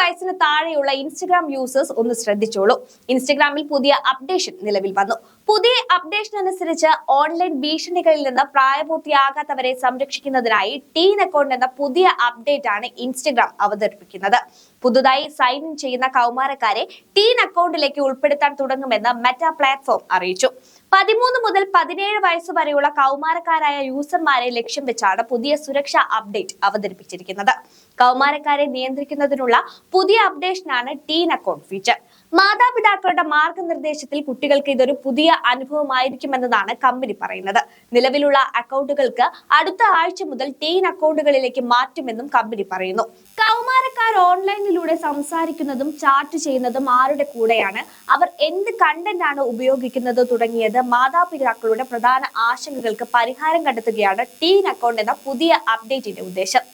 വയസ്സിന് താഴെയുള്ള Instagram users ഒന്ന് ശ്രദ്ധിച്ചോളൂ. ഇൻസ്റ്റഗ്രാമിൽ പുതിയ അപ്ഡേഷൻ നിലവിൽ വന്നു. പുതിയ അപ്ഡേഷൻ അനുസരിച്ച് ഓൺലൈൻ ഭീഷണികളിൽ നിന്ന് പ്രായപൂർത്തിയാകാത്തവരെ സംരക്ഷിക്കുന്നതിനായി ടീൻ അക്കൗണ്ട് എന്ന പുതിയ അപ്ഡേറ്റ് ആണ് ഇൻസ്റ്റഗ്രാം അവതരിപ്പിക്കുന്നത്. പുതുതായി സൈൻ ഇൻ ചെയ്യുന്ന കൗമാരക്കാരെ ടീൻ അക്കൗണ്ടിലേക്ക് ഉൾപ്പെടുത്താൻ തുടങ്ങുമെന്ന് മെറ്റ പ്ലാറ്റ്ഫോം അറിയിച്ചു. പതിമൂന്ന് മുതൽ പതിനേഴ് വയസ്സ് വരെയുള്ള കൗമാരക്കാരായ യൂസർമാരെ ലക്ഷ്യം വെച്ചാണ് പുതിയ സുരക്ഷാ അപ്ഡേറ്റ് അവതരിപ്പിച്ചിരിക്കുന്നത്. കൗമാരക്കാരെ നിയന്ത്രിക്കുന്നതിനുള്ള പുതിയ അപ്ഡേഷനാണ് ടീൻ അക്കൗണ്ട് ഫീച്ചർ. മാതാപിതാക്കളുടെ മാർഗനിർദ്ദേശത്തിൽ കുട്ടികൾക്ക് ഇതൊരു പുതിയ അനുഭവമായിരിക്കുമെന്നതാണ് കമ്പനി പറയുന്നത്. നിലവിലുള്ള അക്കൗണ്ടുകൾക്ക് അടുത്ത ആഴ്ച മുതൽ ടീൻ അക്കൗണ്ടുകളിലേക്ക് മാറ്റുമെന്നും കമ്പനി പറയുന്നു. കൗമാരക്കാർ ഓൺലൈനിലൂടെ സംസാരിക്കുന്നതും ചാറ്റ് ചെയ്യുന്നതും ആരുടെ കൂടെയാണ്? അവർ എന്ത് കണ്ടന്റ് ആണ് ഉപയോഗിക്കുന്നത് തുടങ്ങിയത്? മാതാപിതാക്കളുടെ പ്രധാന ആശങ്കകൾക്ക് പരിഹാരം കണ്ടെത്തുകയാണ് ടീൻ അക്കൗണ്ട് എന്ന പുതിയ അപ്ഡേറ്റിന്റെ ഉദ്ദേശം.